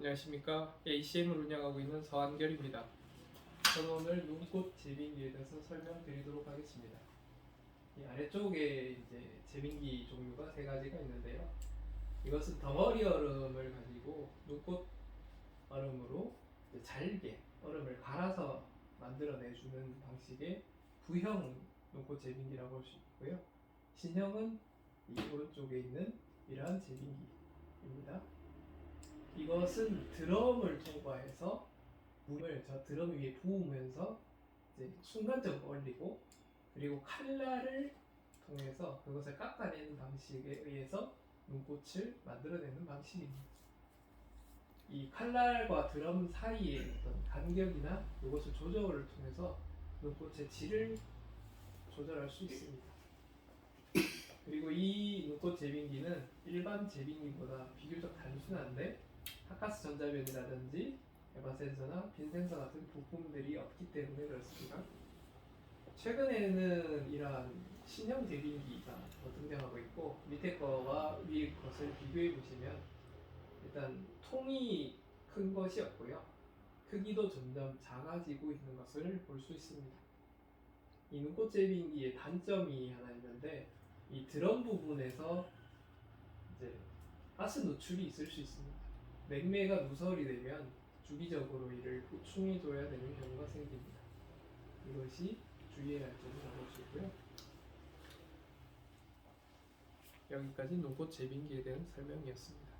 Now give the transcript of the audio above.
안녕하십니까 ACM을 운영하고 있는 서한결입니다. 저는 오늘 눈꽃 재빙기에 대해서 설명드리도록 하겠습니다. 이 아래쪽에 이제 재빙기 종류가 세 가지가 있는데요. 이것은 덩어리 얼음을 가지고 눈꽃 얼음으로 잘게 얼음을 갈아서 만들어내주는 방식의 부형 눈꽃 재빙기라고 할 수 있고요. 신형은 이 오른쪽에 있는 이러한 재빙기입니다. 이것은 드럼을 통과해서 물을 저 드럼 위에 부으면서 이제 순간적으로 올리고 그리고 칼날을 통해서 그것을 깎아내는 방식에 의해서 눈꽃을 만들어내는 방식입니다. 이 칼날과 드럼 사이의 어떤 간격이나 이것을 조절을 통해서 눈꽃의 질을 조절할 수 있습니다. 그리고 이 눈꽃 제빙기는 일반 제빙기보다 비교적 단순한데 하카스 전자변이라든지 에바 센서나 빈 센서 같은 부품들이 없기 때문에 그렇습니다. 최근에는 이러한 신형 제빙기가 더 등장하고 있고 밑에 거와 위에 것을 비교해 보시면 일단 통이 큰 것이 없고요. 크기도 점점 작아지고 있는 것을 볼 수 있습니다. 이 눈꽃 제빙기의 단점이 하나 있는데 이 드럼 부분에서 이제 가스 노출이 있을 수 있습니다. 냉매가 누설이 되면 주기적으로 이를 보충해줘야 되는 경우가 생깁니다. 이것이 주의해야 할수 있고요. 여기까지 눈꽃 제빙기에 대한 설명이었습니다.